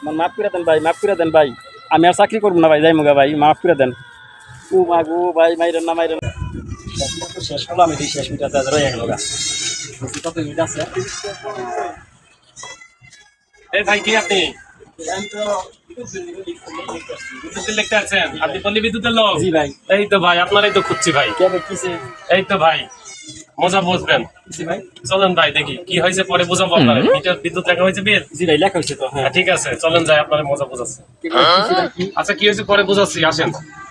আমার মাফ করে দেন ভাই মাফ করে দেন ভাই। আমি আর চাকরি করব না ভাই যাই মুগা ভাই মাফ করে দেন। ও মা গো ভাই মাইরেন না মাইরেন শেষ হলো আমি দিই শেষ মিটার রয়ে গেল কত মিনিট আছে? এই ভাই কি আপনি? আমি তো বিদ্যুতের লিখতে আছেন আপনি পল্লী বিদ্যুতের লোক জি ভাই। এই তো ভাই আপনারাই তো খুঁজছি ভাই। কে ভাই কিসে এই তো ভাই মজা বুঝবেন। চলেন ভাই দেখি কি হয়েছে পরে বুঝাবো আপনারা। মিটার বিদ্যুৎ লেখা হয়েছে বিল? জি ভাই লেখা হয়েছে তো হ্যাঁ। হ্যাঁ, ঠিক আছে চলেন যাই আপনার মজা বুঝাচ্ছে। কি ভাই, কিসে ভাই, কি আচ্ছা কি হয়েছে পরে বুঝাচ্ছি আসেন।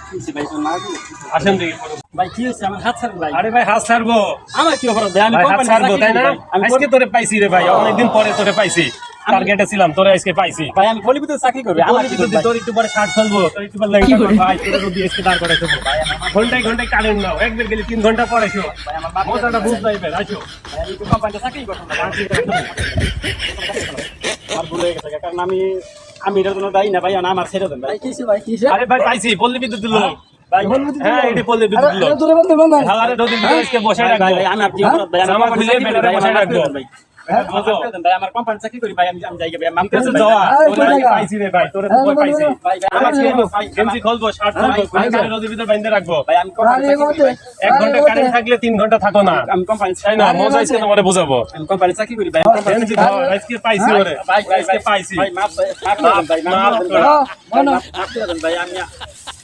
কিসে ভাই তো না গো। আসেন দেখি ভাই কি হয়েছে? আমার হাত ছাড়ুন ভাই। আরে ভাই হাত ছাড়বো। আমার কি অপরাধ? ভাই আমি হাত ছাড়বো তাই না? আমি আজকে তোরে পাইছি রে ভাই অনেকদিন পরে তোরে পাইছি। টার্গেটে ছিলাম তোরে আজকে পাইছি। ভাই আমি পলিবিতে চাকরি করি আমার যদি তোর একটু পরে শার্ট ফেলব তোর একটু পরে লেগে ভাই তোর যদি আজকে দাঁড় করে দেবো ভাই ঘন্টায় ঘন্টায় কারেন্ট নাও। একবার গেলে তিন ঘণ্টা পরে এসো। ভাই আমার মজাটা বুঝতে পারবে আসো। ভাই আমি কোম্পানিতে চাকরি করতাম না আমার ভুল হয়ে গেছে কারণ আমি আমি এটার জন্য দায়ী না ভাই আমার ছেড়ে দেন ভাই। কিসে ভাই কিসে আরে ভাই পাইছি পল্লী বিদ্যুৎ দিল। ভাই হ্যাঁ এটা পল্লী বিদ্যুৎ দিল। দূরে বন্ধ বন্ধ হাওয়ারে নদীর ভিতরে আজকে বসে ভাই, রাখব। ভাই আমি আর আমার রাখব। ভাই মাফ করে আমার কোম্পানি চাকরি করি ভাই আমি আমি ভাই মাফ কাছে যাওয়া ভাই। পাইছি রে ভাই তোরে তো হ্যাঁ, পাইছি। ভাই ভাই আমার হলো? গেঞ্জি খুলবো শার্ট খুলবো খুলে নদীর ভিতরে বাইন্ধে রাখব। ভাই আমি ভাই। এক ঘণ্টা কারেন্ট থাকলে তিন ঘণ্টা থাকো না। আমি কোম্পানি তাই না? মজা আজকে তোমারে বোঝাবো। আমি কোম্পানি চাকরি করি ভাই। গেঞ্জি আজকে পাইছি ওরে। ভাই ভাই আজকে পাইছি। ভাই মাফ মাফ ভাই। ভাই। হ্যাঁ, ভাই, দেন ভাই আমি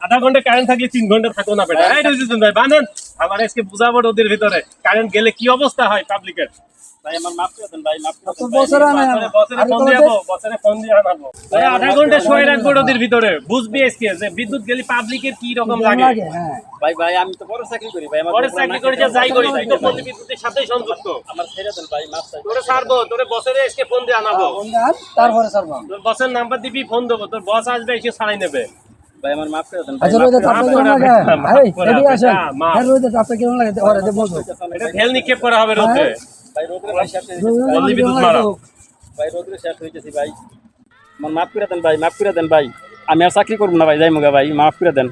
আধা ঘণ্টা কারেন্ট থাকলে তিন ঘণ্টা থাকো না বেটা। এই রয়েছে ভাই বানেন আমার আজকে বুঝাবো ওদের ভিতরে। কারেন্ট গেলে কি অবস্থা হয় পাবলিকের ভাই আমার মাফ করে দেন ভাই মাফ করে দেন ভাই। বছর আনে বছরে বছরে ফোন দিয়ে বছরে ফোন দিয়ে আনাবো। ভাই, আধা ঘণ্টা শুয়ে রাখব ওদের ভিতরে। বুঝবি আজকে যে বিদ্যুৎ গেলে পাবলিকের কি রকম লাগে? হ্যাঁ। ভাই ভাই আমি তো বড় চাকরি করি ভাই আমার পরে চাকরি না যা যাই করি তুই তো পল্লী বিদ্যুতের সাথেই সংযুক্ত। আমার ছেড়ে দেন ভাই মাফ চাই। তোরে ছাড়বো তোরে বছরে আজকে ফোন দিয়ে আনাবো। বন্ধন তারপরে সারবা তোর বসের নাম্বার দিবি ফোন দেবো। তোর বস আসবে এসে ছাড়াই নেবে। ভাই আমার মাফ করে দেন আচ্ছা রোদে মাফ কেমন লাগে? করে এদিকে আসেন। যা, মাফ। হ্যাঁ রোদে তাপটা কেমন লাগে? ওরে দে বলব। এটা ঢেল নিক্ষেপ করা হবে রোদে ভাই ভাই শেষ হয়ে রোদে। পল্লী বিদ্যুৎ মারা। ভাই রোদ্রে শেষ হয়ে গেছে ভাই। আমার মাফ করে দেন ভাই মাফ করে দেন ভাই। আমি আর চাকরি করব না ভাই যাই মুগা ভাই মাফ করে দেন।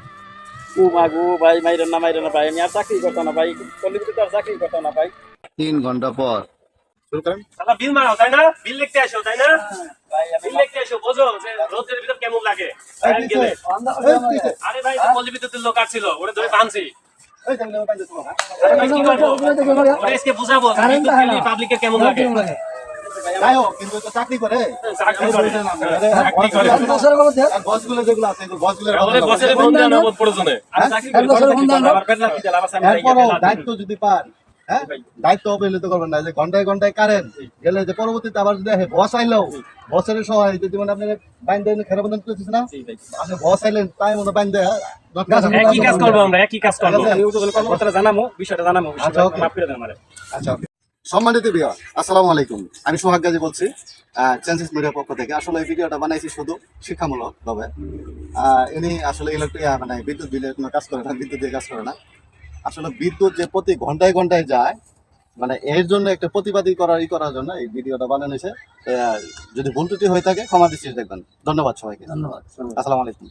ও মা ভাই মাইরেন না মাইরেন না ভাই আমি আর চাকরি করতাম না ভাই আর চাকরি করতাম না ভাই। তিন ঘণ্টা পর। বিল মারাও তাই না? বিল লিখতে আসো তাই না? কেমন লাগে আরে ভাই পল্লী বিদ্যুতের লোক আসছিল ধরে বানছি বুঝাবো কেমন লাগে? চাকরি করে। দায়িত্ব যদি পান হ্যাঁ? দায়িত্ব অবহেলিত করবেন না যে ঘন্টায় ঘন্টায় কারেন্ট গেলে যে পরবর্তীতে আবার যদি বস আইলেও বসের সহায় যদি মানে আপনি বাইন দেন খেরা বন্ধন করতেছেন না আপনি বস আইলেন তাই মতো বাইন দেয় একই কাজ করব আমরা একই কাজ করব। আমি কর্মকর্তারা জানামো বিষয়টা জানামো আচ্ছা, আচ্ছা সম্মানিত বিয়া আসসালামু আলাইকুম। আমি সোহাগ গাজী বলছি চেঞ্জেস মিডিয়ার পক্ষ থেকে। আসলে এই ভিডিওটা বানাইছি শুধু শিক্ষামূলক তবে আহ, ইনি আসলে ইলেকট্রিক মানে বিদ্যুৎ বিলের কোনো কাজ করে না বিদ্যুৎ দিয়ে কাজ করে না। আসলে বিদ্যুৎ যে প্রতি ঘন্টায় ঘন্টায় যায় মানে এর জন্য একটা প্রতিবাদী করার ই করার জন্য এই ভিডিওটা বানানো হয়েছে। যদি ভুল ত্রুটি হয়ে থাকে ক্ষমা দৃষ্টি দেখবেন। ধন্যবাদ সবাইকে। ধন্যবাদ। আসসালামু আলাইকুম।